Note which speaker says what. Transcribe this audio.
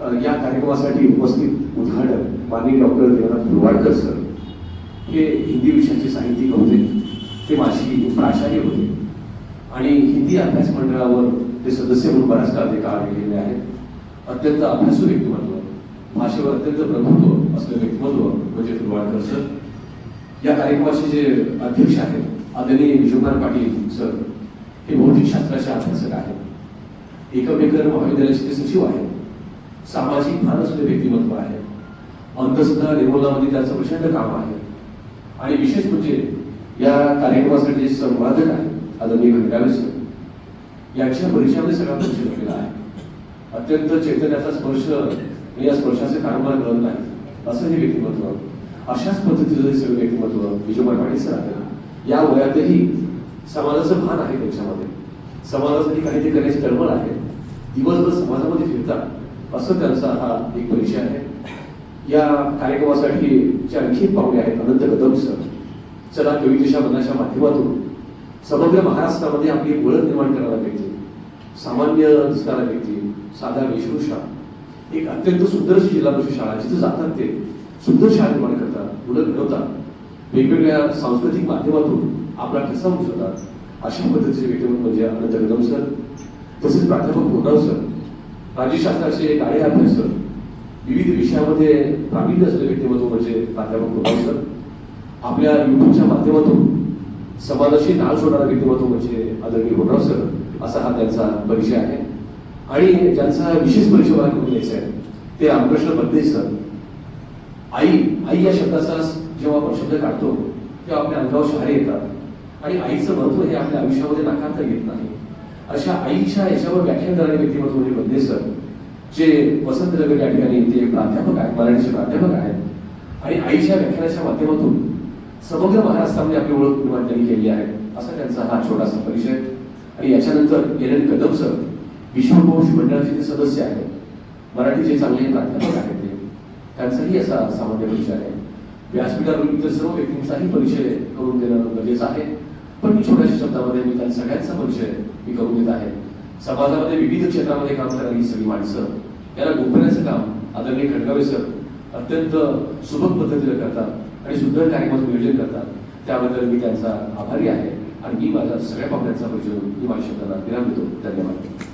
Speaker 1: या कार्यक्रमासाठी उपस्थित उद्घाटक माननीय डॉक्टर देवनाथ फुलवाडकर सर हे हिंदी विषयाचे साहित्यिक होते ते माझी प्राचार्य होते. आणि हिंदी अभ्यास मंडळावर ते सदस्य म्हणून बऱ्याच काळ ते काळ गेलेले आहेत. अत्यंत अभ्यासू व्यक्तिमत्व भाषेवर अत्यंत प्रभुत्व असलं व्यक्तिमत्व म्हणजे फुलवाडकर सर. या कार्यक्रमाचे जे अध्यक्ष आहेत आदरणीय विश्वकुमार पाटील सर हे भौतिक शास्त्राचे अभ्यासक आहेत. एकमेकर महाविद्यालयाचे ते सचिव आहेत. सामाजिक भान म्हणजे व्यक्तिमत्व आहे. अंधश्रद्धा निर्मूलनामध्ये त्याचं प्रचंड काम आहे. आणि विशेष म्हणजे या कार्यक्रमासाठी जे संवादक आहेत आदरणीय खंडावे सर यांच्या परिचयामध्ये सगळा परिचय झालेला आहे. अत्यंत चैतन्याचा स्पर्श या स्पर्शाचे कारोबार करत नाही असं हे व्यक्तिमत्व. अशाच पद्धतीचं हे सगळं व्यक्तिमत्व विजय पाटील सर आहे या वयातही समाजाचं भान आहे त्यांच्यामध्ये. समाजासाठी काहीतरी करण्याची तळमळ आहे. दिवसभर समाजामध्ये फिरतात. असं त्यांचा हा एक परिचय आहे. या कार्यक्रमासाठी जे आणखी पाहुणे आहेत अनंत कदम सर. चला कवितेच्या मनाच्या माध्यमातून समग्र महाराष्ट्रामध्ये आपली एक ओळख निर्माण करायला पाहिजे. सामान्य करायला पाहिजे. साधा वेशभूषा एक अत्यंत सुंदर अशी जिल्हा परिषद शाळा जिथे जातात ते सुंदर शाळा निर्माण करतात मुलं घडवतात. वेगवेगळ्या सांस्कृतिक माध्यमातून आपला ठसा उचलतात. अशा पद्धतीचे व्यक्तिमत्व म्हणजे अनंत कदम सर तसेच प्राध्यापक भोगाव सर. राज्यशास्त्राचे गाडे अभ्यासक विविध विषयामध्ये प्रावीण्य असलेले व्यक्तिमत्व म्हणजे प्राध्यापक भोगाव सर आपल्या युट्यूबच्या माध्यमातून समाजाशी नाळ सोडणारा व्यक्तिमत्व म्हणजे आदरणीय भोगाव सर असा हा त्यांचा परिचय आहे. आणि ज्यांचा विशेष परिचय मला करून द्यायचा आहे ते रामकृष्ण बद्दे सर. आई आई या शब्दाचा जेव्हा आपण शब्द काढतो तेव्हा आपल्या अंगावर शहारे येतात. आणि आईचं महत्त्व हे आपल्या आयुष्यामध्ये नाकारता येत नाही. अशा आईच्या याच्यावर व्याख्यान करणारे व्यक्तिमत्व म्हणजे बंदे सर जे वसंतनगर या ठिकाणी ते प्राध्यापक आहेत मराठीचे प्राध्यापक आहेत. आणि आईच्या व्याख्यानाच्या माध्यमातून समग्र महाराष्ट्रामध्ये आपली ओळख निर्माण त्यांनी केली आहे असा त्यांचा हा छोटासा परिचय. आणि याच्यानंतर एरन कदम सर विश्वकोश मंडळाचे ते सदस्य आहेत मराठीचे चांगले प्राध्यापक आहेत ते त्यांचाही असा सामान्य परिचय आहे. व्यासपीठावरील इतर सर्व व्यक्तींचाही परिचय करून देणं गरजेचं आहे. पण मी छोट्याशा शब्दामध्ये मी त्या सगळ्यांचा परिचय मी करून देत आहे. समाजामध्ये विविध क्षेत्रामध्ये काम करणारी ही सगळी माणसं याला गोपण्याचं काम आदरणीय खडगावे सर अत्यंत सुबक पद्धतीने करतात आणि सुंदर कार्यक्रमाचं नियोजन करतात. त्याबद्दल मी त्यांचा आभारी आहे आणि मी माझ्या सगळ्या पाहुण्यांचा परिचय मी माझ्या शब्दाला विराम देतो. धन्यवाद.